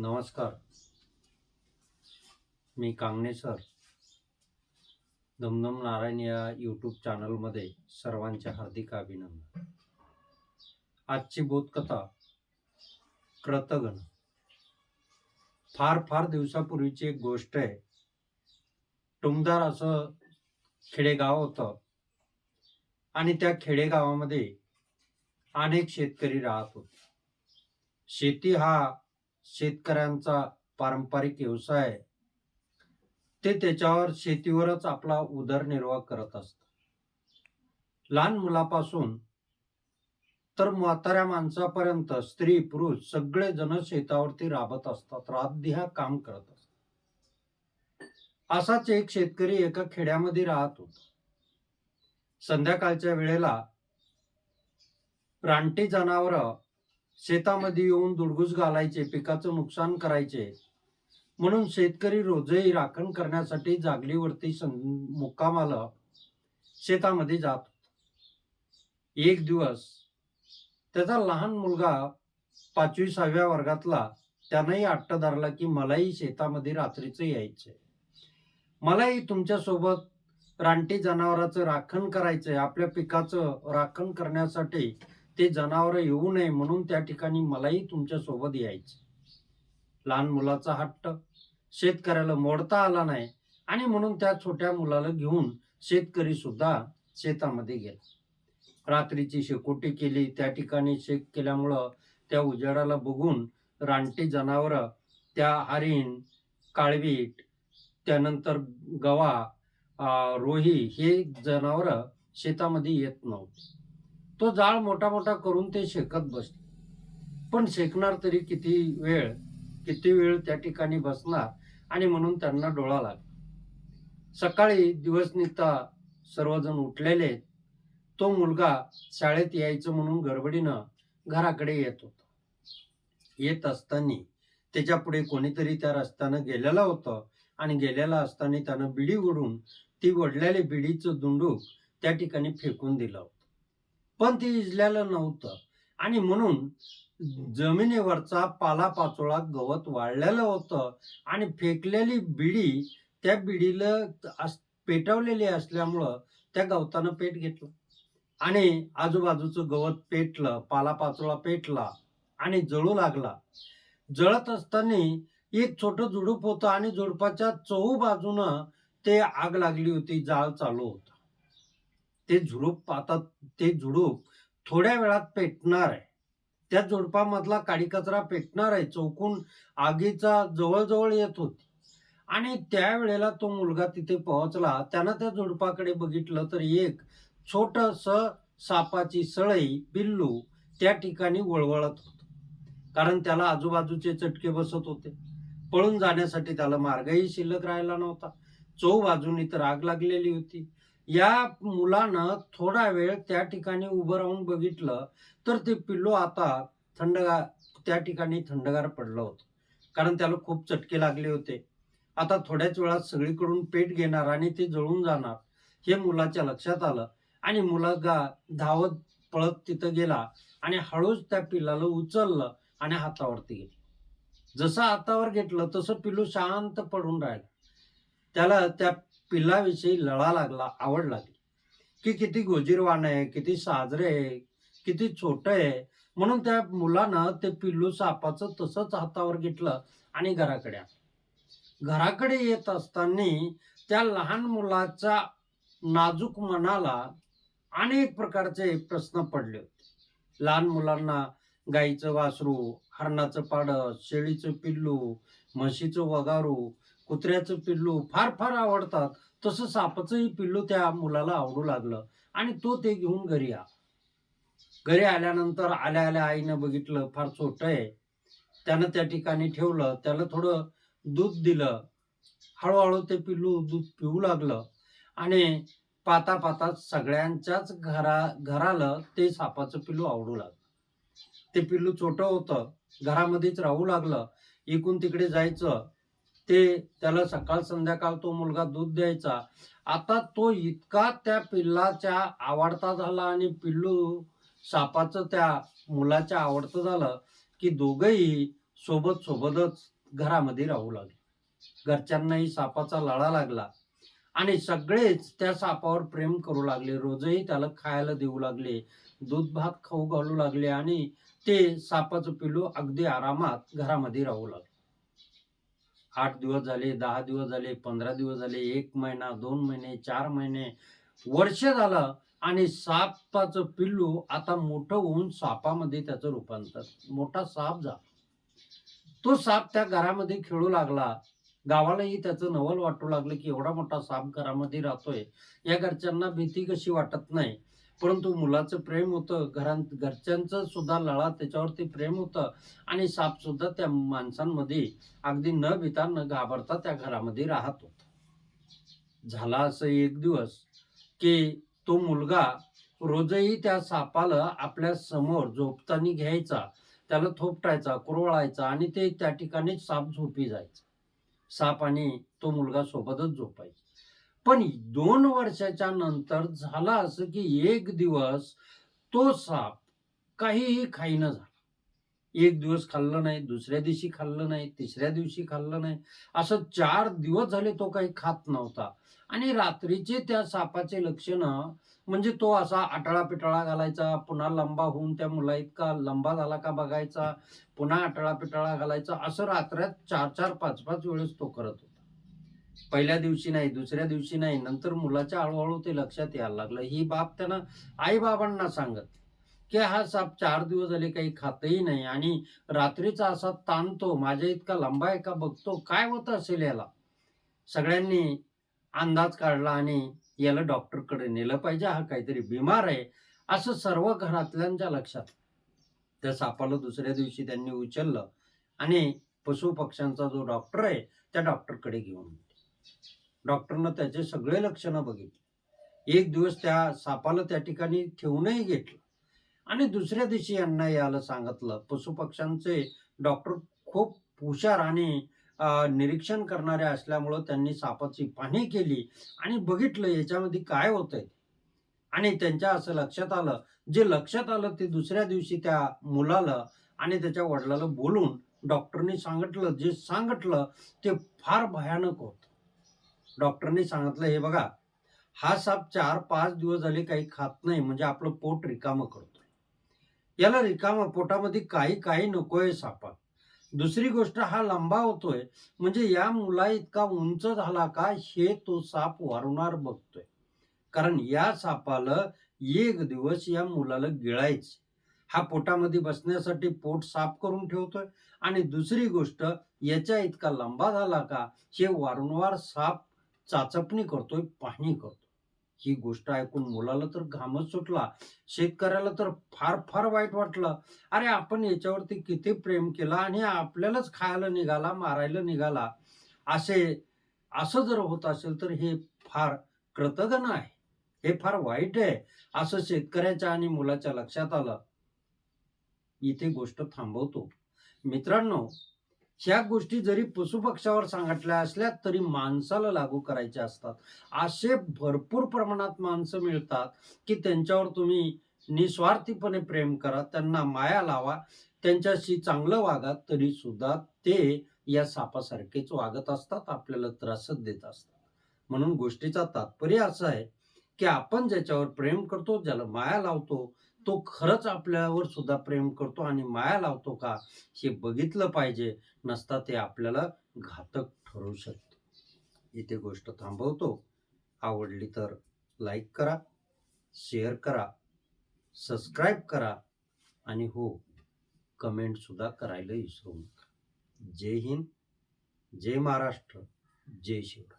नमस्कार. मी कांगणे सर. दमदम नारायण या यूट्यूब चॅनलमध्ये सर्वांचे हार्दिक अभिनंदन. आजची बोधकथा क्रतगण फार फार दिवसापूर्वीची एक गोष्ट आहे. टुमदार असं खेडेगाव होतं. आणि त्या खेडेगावामध्ये अनेक शेतकरी राहत होते. शेती हा शेतकऱ्यांचा पारंपरिक व्यवसाय आहे. ते त्याच्यावर शेतीवरच आपला उदरनिर्वाह करत असतात लहान मुलापासून तर म्हाताऱ्या माणसापर्यंत स्त्री पुरुष सगळे जण शेतावरती राबत असतात. रातदिहा काम करत असतात. असाच एक शेतकरी एका खेड्यामध्ये राहत होता. संध्याकाळच्या वेळेला रानटी जनावर शेतामध्ये येऊन दुडगुस घालायचे पिकाचं नुकसान करायचे. म्हणून शेतकरी रोजही राखण करण्यासाठी जागलीवरती सं- मुक्कामाला शेतामध्ये जात. एक दिवस त्याचा लहान मुलगा पाचवी सहाव्या वर्गातला त्यानंही आट्ट धरला की मलाही शेतामध्ये रात्रीचं यायचंय. मलाही तुमच्यासोबत रानटी जनावरांचं राखण करायचंय. आपल्या पिकाचं राखण करण्यासाठी ते जनावर येऊ नये म्हणून त्या ठिकाणी मलाही तुमच्यासोबत यायचं. लहान मुलाचा हट्ट शेतकऱ्याला मोडता आला नाही आणि म्हणून त्या छोट्या मुलाला घेऊन शेतकरी सुद्धा शेतामध्ये गेला. रात्रीची शेकोटी केली त्या ठिकाणी शेक केल्यामुळं त्या उजेडाला बघून रानटी जनावर त्या हरिण काळवीट त्यानंतर गवा रोही हे जनावर शेतामध्ये येत नव्हते. तो जाळ मोठा मोठा करून ते शेकत बसले. पण शेकणार तरी किती वेळ किती वेळ त्या ठिकाणी बसणार आणि म्हणून त्यांना डोळा लागला. सकाळी दिवस निघता सर्वजण उठलेले. तो मुलगा शाळेत यायचं म्हणून गडबडीनं घराकडे येत होता. येत असताना त्याच्या पुढे कोणीतरी त्या रस्त्यानं गेलेला होतं आणि गेलेला असताना त्यानं बिडी ओढून ती ओढलेले बिडीचं दुंडूक त्या ठिकाणी फेकून दिलं होतं. पण ते इजल्यालं नव्हतं. आणि म्हणून जमिनीवरचा पालापाचोळा गवत वाळलेलं होतं आणि फेकलेली बिडी त्या बिडीला पेटवलेली असल्यामुळं त्या गवतानं पेट घेतलं. आणि आजूबाजूचं गवत पेटलं पालापाचोळा पेटला आणि जळू लागला. जळत असताना एक छोटं झुडूप होतं आणि झुडपाच्या चहू बाजूनं ते आग लागली होती जाळ चालू होता. ते झुडूप आता ते झुडूप थोड्या वेळात पेटणार आहे. त्या झुडपामधला काडी कचरा पेटणार आहे चौकून आगीचा जवळजवळ येत होती. आणि त्यावेळेला तो मुलगा तिथे पोहोचला. त्यानं त्या झुडपाकडे बघितलं तर एक छोटस सापाची सळई बिल्लू त्या ठिकाणी वळवळत होत. कारण त्याला आजूबाजूचे चटके बसत होते. पळून जाण्यासाठी त्याला मार्गही शिल्लक राहिला नव्हता. चौ बाजूनी तर आग लागलेली होती. या मुलानं थोडा वेळ त्या ठिकाणी उभं राहून बघितलं तर ते पिल्लू आता थंडगार त्या ठिकाणी थंडगार पडलं होतं. कारण त्याला खूप चटके लागले होते. आता थोड्याच वेळात सगळीकडून पेट घेणार आणि ते जळून जाणार हे मुलाच्या लक्षात आलं. आणि मुलगा धावत पळत तिथं गेला आणि हळूच त्या पिल्लाला उचललं आणि हातावरती घेतलं. जसं हातावर घेतलं तसं पिल्लू शांत पडून राहिलं. त्याला त्या पिल्लाविषयी लढा लागला आवड लागली. की किती गोजीरवान आहे किती साजरे आहे किती छोट आहे. म्हणून त्या मुलानं ते पिल्लू सापाचं तसंच हातावर घेतलं आणि घराकडे घराकडे येत असताना त्या लहान मुलाच्या नाजूक मनाला अनेक प्रकारचे प्रश्न पडले होते. लहान मुलांना गाईचं वासरू हरणाचं पाडं शेळीचं पिल्लू म्हशीचं वगारू कुत्र्याचं पिल्लू फार फार आवडतात. तसं सापाचंही पिल्लू त्या मुलाला आवडू लागलं. आणि तो ते घेऊन घरी या. घरी आल्यानंतर आल्या आल्या आईनं बघितलं फार छोट आहे. त्यानं त्या ठिकाणी ठेवलं. त्याला थोडं दूध दिलं. हळूहळू ते पिल्लू दूध पिऊ लागलं. आणि पाता पाता सगळ्यांच्याच घरा घराला ते सापाचं पिल्लू आवडू लागलं. ते पिल्लू छोटं होतं. घरामध्येच राहू लागलं. इकून तिकडे जायचं. ते त्याला सकाळ संध्याकाळ तो मुलगा दूध द्यायचा. आता तो इतका त्या पिल्लाच्या आवडता झाला आणि पिल्लू सापाचं त्या मुलाच्या आवडतं झालं की दोघंही सोबत सोबतच घरामध्ये राहू लागले. घरच्यांनाही सापाचा लळा लागला आणि सगळेच त्या सापावर प्रेम करू लागले. रोजही त्याला खायला देऊ लागले दूध भात खाऊ घालू लागले आणि ते सापाचं पिलू अगदी आरामात घरामध्ये राहू लागले. आठ दिवस झाले दहा दिवस झाले पंधरा दिवस झाले एक महिना दोन महिने चार महिने वर्ष झालं आणि सापाचं पिल्लू आता मोठं होऊन सापामध्ये त्याचं रूपांतर मोठा साप झाला तो साप त्या घरामध्ये खेळू लागला. गावालाही त्याचं नवल वाटू लागलं की एवढा मोठा साप घरामध्ये राहतोय. या घरच्यांना भीती कशी वाटत नाही. परंतु मुलाचं प्रेम होतं घरांत घरच्यांचं सुद्धा लळा त्याच्यावरती प्रेम होतं आणि साप सुद्धा त्या माणसांमध्ये अगदी न भिता न घाबरता त्या घरामध्ये राहत होता. झाला असं एक दिवस की तो मुलगा रोजही त्या सापाला आपल्यासमोर झोपताना घ्यायचा त्याला थोपटायचा कुरवळायचा आणि ते त्या ठिकाणी साप झोपी जायचा. साप आणि तो मुलगा सोबतच झोपायचा. पण दोन वर्षाच्या नंतर झालं असं की एक दिवस तो साप काहीही खाईना झाला. एक दिवस खाल्लं नाही दुसऱ्या दिवशी खाल्लं नाही तिसऱ्या दिवशी खाल्लं नाही. असं चार दिवस झाले तो काही खात नव्हता. आणि रात्रीचे त्या सापाचे लक्षण म्हणजे तो असा आटळा पिटाळा घालायचा पुन्हा लंबा होऊन त्या मुला इतका लंबा झाला का बघायचा पुन्हा आटळा पिटाळा घालायचा असं रात्र्यात चार चार पाच पाच वेळेस तो करत होता. पहिल्या दिवशी नाही दुसऱ्या दिवशी नाही नंतर मुलाच्या हळूहळू ते लक्षात यायला लागलं. ही बाब त्यानं आई बाबांना सांगत की हा साप चार दिवस झाले काही खातही नाही आणि रात्रीचा असा ताणतो माझ्या इतका लंबा आहे का बघतो काय होत असेल याला? सगळ्यांनी अंदाज काढला आणि याला डॉक्टरकडे नेलं पाहिजे हा काहीतरी बिमार आहे असं सर्व घरातल्यांच्या लक्षात. त्या सापाला दुसऱ्या दिवशी त्यांनी उचललं आणि पशु पक्ष्यांचा जो डॉक्टर आहे त्या डॉक्टरकडे घेऊन डॉक्टरनं त्याचे सगळे लक्षणं बघितली. एक दिवस त्या सापाला त्या ठिकाणी ठेवूनही घेतलं. आणि दुसऱ्या दिवशी यांना यायला सांगितलं पशुपक्ष्यांचे डॉक्टर खूप हुशार आणि निरीक्षण करणारे असल्यामुळं त्यांनी सापाची पाहणी केली आणि बघितलं याच्यामध्ये काय होतंय. आणि त्यांच्या असं लक्षात आलं. जे लक्षात आलं ते दुसऱ्या दिवशी त्या मुलाला आणि त्याच्या वडिलाला बोलून डॉक्टरनी सांगितलं. जे सांगितलं ते फार भयानक होत. डॉक्टरांनी सांगितलं हे बघा हा साप चार पाच दिवस झाले काही खात नाही म्हणजे आपलं पोट रिकामं करतोय. याला रिकामा पोटामध्ये काही काही नकोय सापा दुसरी गोष्ट हा लंबा होतोय म्हणजे या मुला इतका उंच झाला का हे तो साप वारंवार बघतोय. कारण या सापाला एक दिवस या मुलाला गिळायचे हा पोटामध्ये बसण्यासाठी पोट साफ करून ठेवतोय. आणि दुसरी गोष्ट याच्या इतका लंबा झाला का हे वारंवार साप चाचपणी करतोय पाहणी करतोय. ही गोष्ट ऐकून मुलाला तर घामच सुटला. शेतकऱ्याला तर फार फार वाईट वाटलं. अरे आपण याच्यावरती किती प्रेम केला आणि आपल्यालाच खायला निघाला मारायला निघाला. असे असं जर होत असेल तर हे फार कृतज्ञ आहे. हे फार वाईट आहे असं शेतकऱ्याच्या आणि मुलाच्या लक्षात आलं. इथे गोष्ट थांबवतो. मित्रांनो ह्या गोष्टी जरी पशुपक्षावर सांगितल्या असल्या तरी माणसाला लागू करायच्या असतात. असे भरपूर प्रमाणात माणसं मिळतात की त्यांच्यावर तुम्ही निस्वार्थीपणे प्रेम करा त्यांना माया लावा त्यांच्याशी चांगलं वागा तरी सुद्धा ते या सापासारखेच वागत असतात आपल्याला त्रासच देत असतात. म्हणून गोष्टीचा तात्पर्य असं आहे की आपण ज्याच्यावर प्रेम करतो ज्याला माया लावतो तो खरंच आपल्यावर सुद्धा प्रेम करतो आणि माया लावतो का हे बघितलं पाहिजे नसता ते आपल्याला घातक ठरू शकते. इथे गोष्ट थांबवतो. आवडली तर लाईक करा शेअर करा सबस्क्राईब करा आणि हो कमेंटसुद्धा करायला विसरू नका. जय हिंद जय महाराष्ट्र जय शिवराय.